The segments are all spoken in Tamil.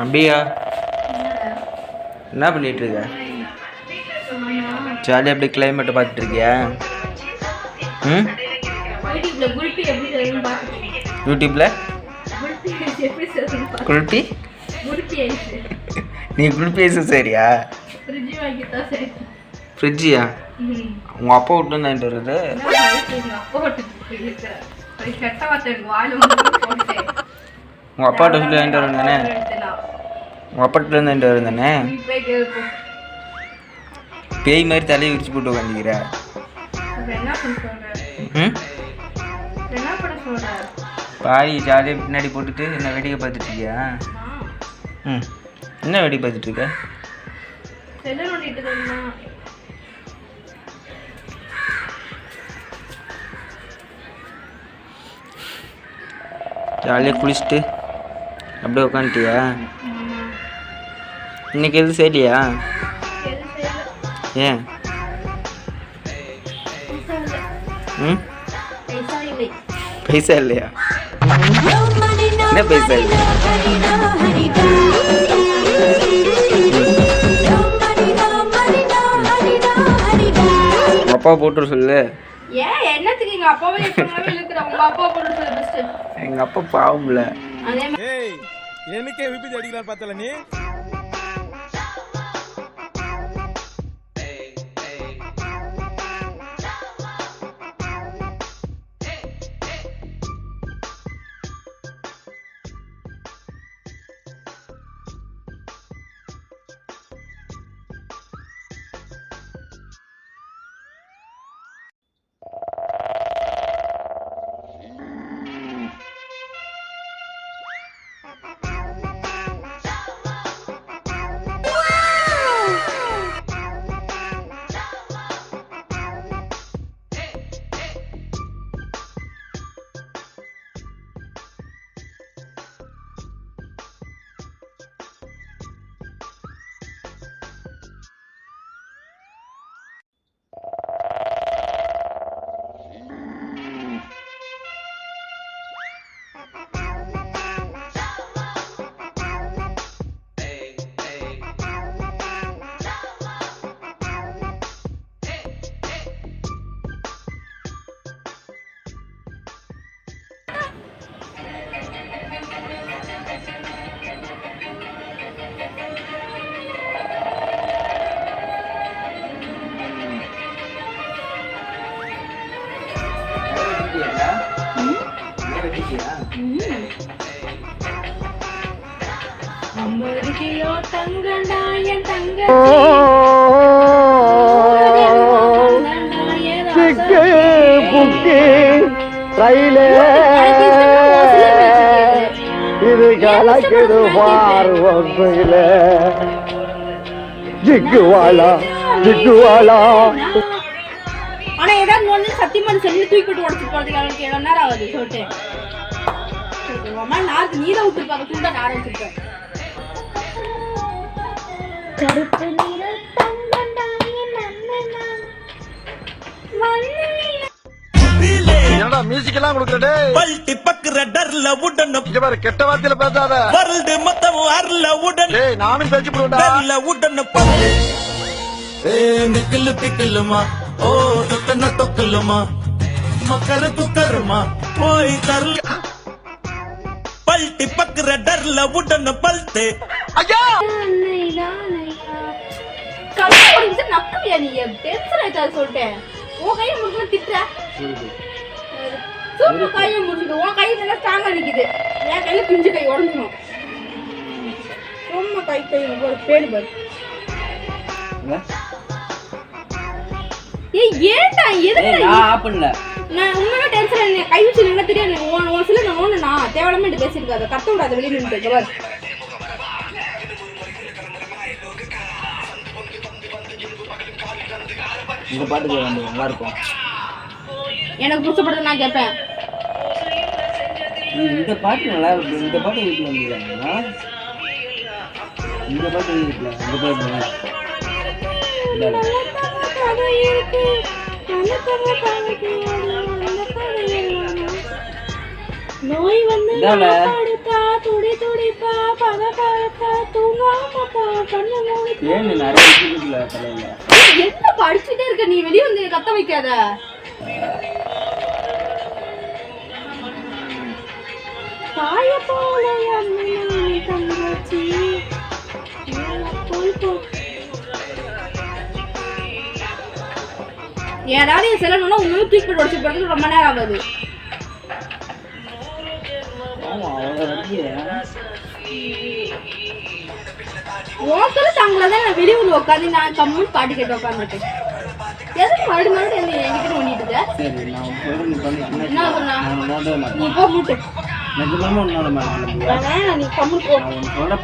அப்படியா? என்ன பண்ணிட்டு இருக்க ஜாலியாக அப்படியே கிளைமேட்டை பார்த்துட்டு இருக்கியா ம்? யூடியூப்பில் குல்பி? நீ குல்பி ஐஸு சரியா? ஃப்ரிட்ஜியா. உங்கள் அப்பா விட்டு வாங்கிட்டு வருது உங்கள் அப்பாட்ட சொல்லி வாங்கிட்டு வருவேன் தானே உங்கள் அப்பாட்டிலேருந்து இருந்து வாங்கிட்டு தானே பேய் மாதிரி தலையை விரிச்சு போட்டு உட்காந்துக்கிற ம்? பாடி ஜாலியாக பின்னாடி போட்டுட்டு என்ன வேடிக்கை பார்த்துட்டு இருக்கியா ம். என்ன வேடிக்கை பார்த்துட்டு இருக்க ஜாலியாக குளிச்சுட்டு அப்படியே உட்காந்துட்டியா இன்னைக்கு எதுவும் செய்யலையா? எது செய்யல ஏன்? ம்? பைசா இல்லை பைசா இல்லையா? என்ன பைசா இல்லை உங்கள் அப்பா போட்டு சொல்லு. ஏன்? என்னத்துக்கு எங்க அப்பாவே எப்பவுமே இழுக்கிற? உங்க அப்பா போட்டு சொல்லு பெஸ்ட் எங்கள் அப்பா பாவம்ல. எனக்கே விபத்து அடிக்கலாம் பார்த்தல நீ? bye, bye. ஐம்பது கிலோ தங்கண்டா என் தங்க இது கலக்குது பார்வையில ஜிக்குவாலா ஜிக்குவாலா ஆனா ஏதாவது ஒண்ணு சத்தியமா செல்லு தூக்கிட்டு உடச்சு போறதுக்கு அவனுக்கு எவ்வளவு நேரம் ஆகுது சொல்லிட்டு. அம்மா நாக்கு நீரை விட்டுருப்பாங்க துண்டா நான் ஆரம்பிச்சிருப்பேன் கருப்பு நீர தங்கண்டா என் அண்ணனா. மண்ணில என்னடா மியூசிக் எல்லாம் கொடுக்கறடே பல்ட்டி பக்குற டர்ல உடன இங்க பாரு கெட்ட வார்த்தையில பேசாத. வருல்டு மொத்தம் அருள உடன் டேய் நானும் பேச்சு போடுவேன்டா. டர்ல உடன பல்லு ஏ நிக்கலு பிக்கலுமா ஓ தொக்கன தொக்கலுமா? மக்கர துக்கருமா? போய் தரல. பல்ட்டி பக்குற டர்ல உடன பல்ட்டு. ஐயா! நக்கலையா நீ ஆயிட்டாது சொல்லிட்டேன் உன் கையை முடிச்சு திட்டுற சூப்பு கையை முடிச்சுட்டு உன் கை நல்லா ஸ்ட்ராங்கா நிக்குது என் கையில பிஞ்சு கை உடஞ்சிடும் சும்மா கை கை ஒரு பேடு பாரு ஏய் ஏன்டா எதுக்கு நான் பண்ணல. நான் உண்மையில டென்ஷன் என்ன கை வச்சு நின்னா தெரியாது. உன் உன் சில நான் நான் தேவையில்லாம பேசியிருக்காது கத்த விடாத வெளியே நின்று பாரு இந்த பாட்டுக்கு வந்து நல்லா இருக்கும். எனக்கு பிடிச்ச படத்தை நான் கேட்பேன். இந்த பாட்டு நல்லா இருக்கு. இந்த பாட்டு வீட்டில் வந்துருக்காங்க இந்த பாட்டு வீட்டில் இந்த பாட்டு இருக்கு. நோய் வந்து. படுத்தா துடி துடிப்பா பத படுத்தா தூங்காம கண்ணை மூடி ஏன் நிறைய இருக்குல்ல தலையில. ஏய், என்ன படிச்சுட்டே இருக்க நீ? வெளிய வந்து கத்த வைக்காத. தாய போல தங்கச்சி. ஏதாவது என் செல்லணும்னா உண்மையும் தூக்கி போட்டு உடச்சு ரொம்ப நேரம் ஆகுது. ஓக்கல தாங்கள தான் நான் வெளியே வந்து உட்காந்து நான் கம்முன்னு பாட்டு கேட்டு உட்காந்துட்டேன் எதுக்கு மறுபடியும் மறுபடியும் என்ன என்கிட்ட பண்ணிட்டு இருக்க? சரி நான் நீ போ மூட்டு உன்னோட நீ கம்முன்னு போ.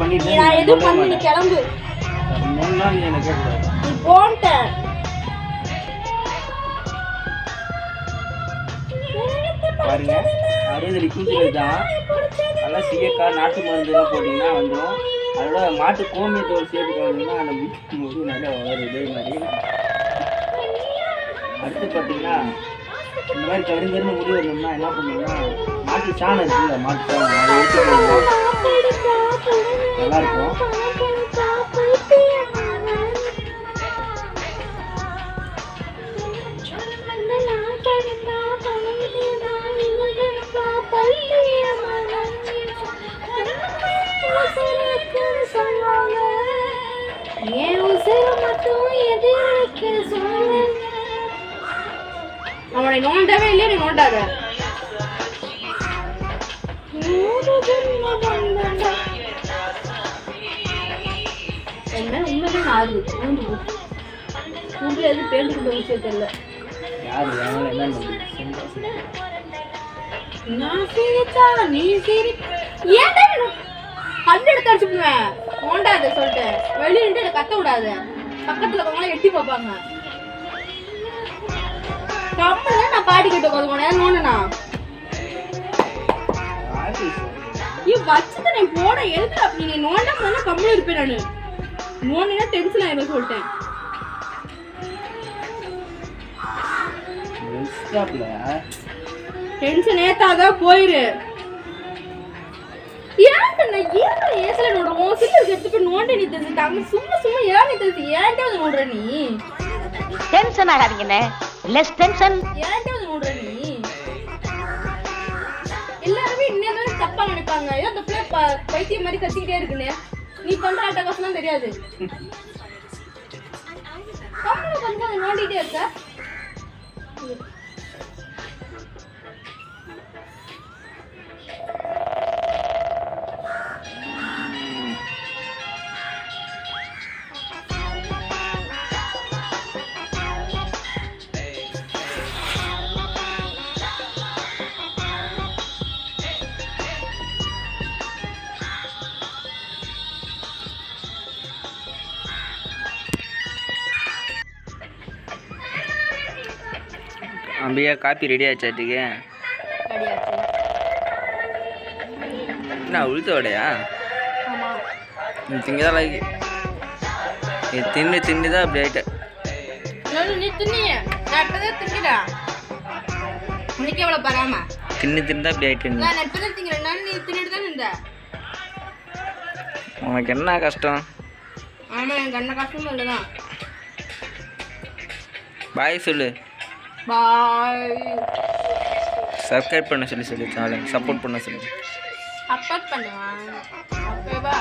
பண்ணிட்டு எதுவும் பண்ணி நீ கிளம்பு. நீ போன்ட்ட. பாருங்க. அறுபது கூத்துல தான். நல்லா சீயக்கா நாட்டு மருந்துலாம் போட்டிங்கன்னா வந்துடும் அதோட மாட்டு கோமியத்தோடு சேர்த்து கலந்தீங்கன்னா அந்த முடி போது நல்லா வளரும். இதே மாதிரி. அடுத்து பார்த்தீங்கன்னா இந்த மாதிரி கருங்கருன்னு முடி வரணும்னா என்ன பண்ணுவோம்னா மாட்டு சாணம் இருக்குல்ல மாட்டு சாணம். அதை அவனை நோண்டவே இல்லையே நீ நோண்டாத. நூறு ஜென்ம பந்தண்டா. என் மேல உண்மையிலே ஊந்து போச்சு. ஊந்து எது பேருந்து கொண்டு விஷயம் தெரியல என்ன நான் சிரிச்சா நீ சிரி. ஏன்டா என்ன கண்டு எடுத்து அடிச்சுடுவேன் நோண்டாத சொல்லிட்டேன். வெளியே என்னை கத்த விடாத. பக்கத்துல இருக்கவங்களாம் எட்டி பார்ப்பாங்க. கம்மல நான் பாடி கேட்டு உட்காந்து நோண்டனா? ஐயோ வச்சுட்டு நீ போட எதுக்கு அப்படி? நீ நோண்டா போனா கம்முன்னு இருப்பேன் நானு. நோண்டினா டென்ஷன் ஆயிரும் சொல்லிட்டேன். ஸ்டாப்ல டென்ஷன் ஏத்தாதான் போயிரு. ஏன் நான் ஏன் ஏசல நோடுவோம் சில்லர் எடுத்து போய் நோண்ட நீ தெரிஞ்சுட்டாங்க சும்மா சும்மா ஏன் நீ தெரிஞ்சு ஏன்டே வந்து நோடுற நீ? டென்ஷன் ஆகாதீங்கண்ணே லெஸ் டென்ஷன் ஏன்டே வந்து நோடுற நீ? எல்லாருமே இன்னும் தப்பா நினைப்பாங்க. ஏதோ அந்த பிள்ளை பைத்தியம் மாதிரி கத்திக்கிட்டே இருக்குன்னு. நீ பண்ற அட்டகாசம் தான் தெரியாது. கொஞ்சம் நோண்டிட்டே இருக்க. அம்பியா காப்பி ரெடி ஆச்சாட்டுக்கு? என்ன உளுத்த வடையா? ஆமா. நீ திங்கதான் லைக் நீ தின்னு தின்னு தான் அப்படி ஆயிட்ட. தின்னு தின்னு தான் அப்படி ஆயிட்ட தான் உனக்கு என்ன கஷ்டம்? ஆமா எனக்கு அண்ணன் கஷ்டமும் இல்லைதான். பாய் சொல்லு. பாய் சப்ஸ்கிரைப் பண்ண சொல்லி சொல்லி சேனல் சப்போர்ட் பண்ண சொல்லி. அப்பட் பண்ணுவான். ஓகேவா